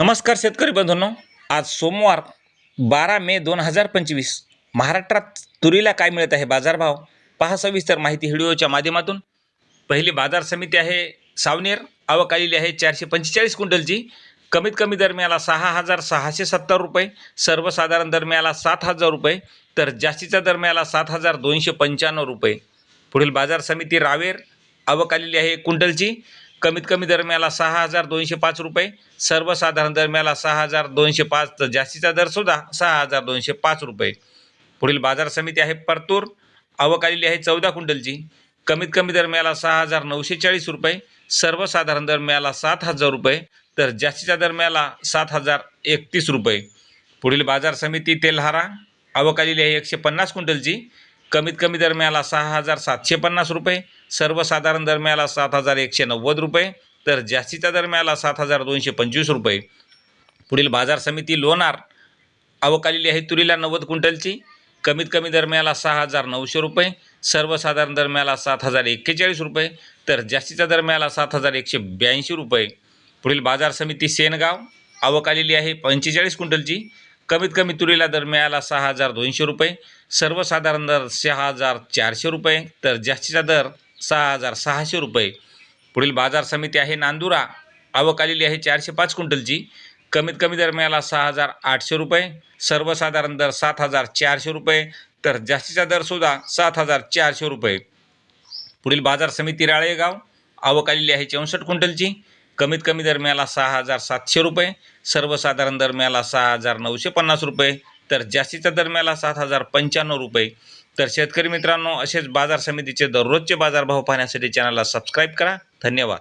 नमस्कार शेतकरी बंधूंनो. आज सोमवार बारा मे दोन हजार पंचवीस. महाराष्ट्रात तुरीला काय मिळत आहे बाजारभाव पहा सविस्तर माहिती व्हिडिओच्या माध्यमातून. पहिली बाजार समिती आहे सावनेर. आवक आलेली आहे चारशे पंचेचाळीस क्विंटलची. कमीत कमी दरम्याला सहा हजार सहाशे सत्तर रुपये. सर्वसाधारण दरम्याला सात हजार रुपये. तर जास्तीच्या दरम्याला सात हजार दोनशे पंच्याण्णव रुपये. पुढील बाजार समिती रावेर. आवक आलेली आहे एक क्विंटलची. कमीत कमी दरम्याला सहा हजार दोनशे पाच रुपये सर्वसाधारण दरम्याला सहा हजार दोनशे पाच तर जास्तीचा दरसुद्धा सहा हजार दोनशे पाच रुपये. पुढील बाजार समिती आहे परतूर आवक आलेली आहे चौदा क्विंटलची. कमीत कमी दरम्याला सहा हजार नऊशे चाळीस रुपये सर्वसाधारण दरम्याला सात हजार रुपये तर जास्तीच्या दरम्याला सात हजार एकतीस रुपये. पुढील बाजार समिती तेल्हारा आवक आलेली आहे एकशे पन्नास क्विंटलची. कमीत कमी दरम्याला सहा हजार सातशे पन्नास रुपये सर्वसाधारण दरम्याला सात हजार एकशे नव्वद रुपये तर जास्तीच्या दरम्याला सात हजार दोनशे पंचवीस रुपये. पुढील बाजार समिती लोणार. आवक आहे तुरीला नव्वद क्विंटलची. कमीत कमी दरम्याला सहा हजार नऊशे रुपये. सर्वसाधारण दरम्याला सात हजार एक्केचाळीस रुपये. तर जास्तीच्या दरम्याला सात हजार एकशे ब्याऐंशी रुपये. पुढील बाजार समिती सेनगाव. आवक आलेली आहे पंचेचाळीस क्विंटलची. कमीत कमी तुरीला दरम्याला सहा हजार दोनशे रुपये. सर्वसाधारण दर सहा हजार चारशे रुपये. तर जास्तीचा दर सहा हजार सहाशे रुपये. पुढील बाजार समिती आहे नांदुरा. आवक आलेली आहे चारशे पाच क्विंटलची. कमीत कमी दरम्याला सहा हजार आठशे रुपये. सर्वसाधारण दर सात हजार चारशे रुपये. तर जास्तीचा दरसुद्धा सात हजार चारशे रुपये. पुढील बाजार समिती राळेगाव. आवक आलेली आहे चौसष्ट क्विंटलची. कमीत कमी दरम्याला सहा हजार सातशे रुपये. सर्वसाधारण दरम्याला सहा हजार नऊशे पन्नास रुपये. तर जास्तीच्या दरम्याला सात हजार पंच्याण्णव रुपये. तर शेतकरी मित्रांनो असेच बाजार समितीचे दररोजचे बाजारभाव पाहण्यासाठी चॅनलला सबस्क्राईब करा. धन्यवाद.